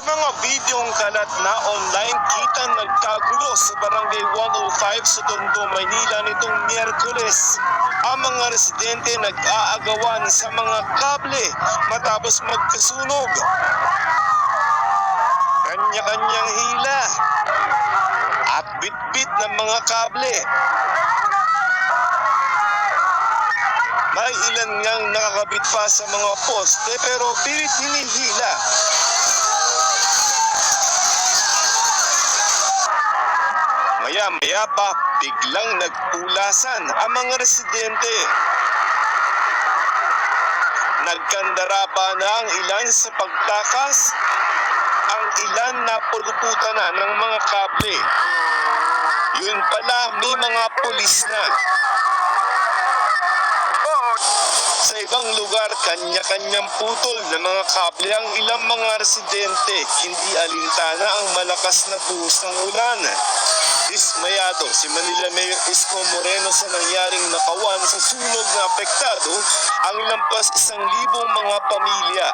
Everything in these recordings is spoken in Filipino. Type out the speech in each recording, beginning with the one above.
Sa mga videong kalat na online, kita nagkagulo sa Barangay 105 sa Tondo, Maynila nitong Miyerkules. Ang mga residente nag-aagawan sa mga kable matapos magkasunog. Kanya-kanyang hila at bit-bit ng mga kable. May ilan ngang nakakabit pa sa mga poste pero pilit hinihila. Maya-maya pa, biglang nagpulasan ang mga residente. Nagkandara pa na ang ilan sa pagtakas, ang ilan na puluputan na ng mga kable. Yun pala, may mga pulis na. Sa ibang lugar, kanya-kanyang putol ng mga kable ang ilang mga residente. Hindi alintana ang malakas na buhos ng ulan. Dismayado si Manila Mayor Isko Moreno sa nangyaring nakawan sa sunog na apektado ang lampas isang libong mga pamilya.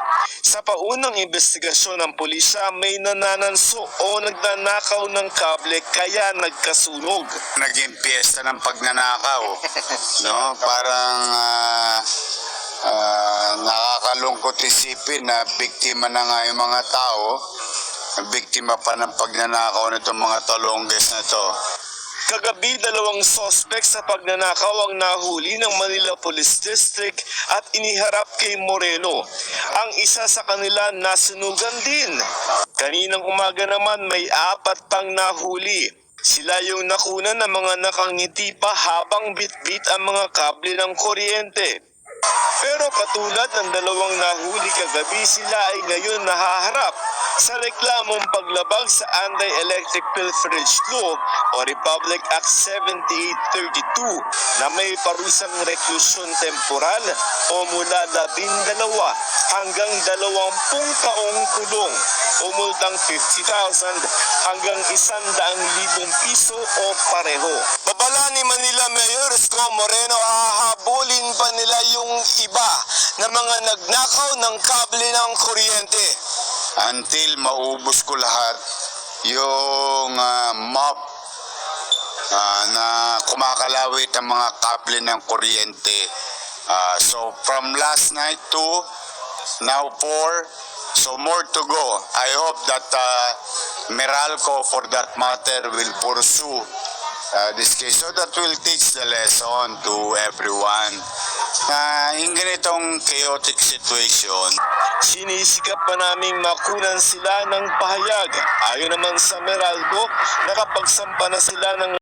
Sa paunang investigasyon ng pulisya, may nanananso o nagnanakaw ng kable kaya nagkasunog. naging piyesta ng pagnanakaw. no? Parang ah, ah, nakakalungkot isipin na biktima na nga yung mga tao. Biktima pa ng pagnanakaw nitong mga talongges na to. Kagabi, dalawang sospek sa pagnanakaw ang nahuli ng Manila Police District at iniharap kay Moreno. Ang isa sa kanila nasunugan din. Kaninang umaga naman may apat pang nahuli. Sila yung nakuna ng mga nakangiti pa habang bitbit ang mga kable ng kuryente. Pero katulad ng dalawang nahuli kagabi, sila ay ngayon nahaharap sa reklamong paglabag sa Anti-Electric Pilferage Law o Republic Act 7832 na may parusang reklusyon temporal o mula labindalawa hanggang dalawampung taong kulong o multang 50,000 hanggang isandaang libong piso o pareho. Babala ni Manila Mayor Isko Moreno hahabulin pa nila yung iba na mga nagnakaw ng kable ng kuryente. Until maubos ko lahat yung ah, mop ah, na kumakalawit ang mga kable ng kuryente. Ah, so from last night to now four, so more to go. I hope that uh, Meralco for that matter will pursue uh, this case so that will teach the lesson to everyone na yung ganitong chaotic situation Sinisikap pa naming makunan sila ng pahayag. Ayon naman sa Meralco, nakapagsampa na sila ng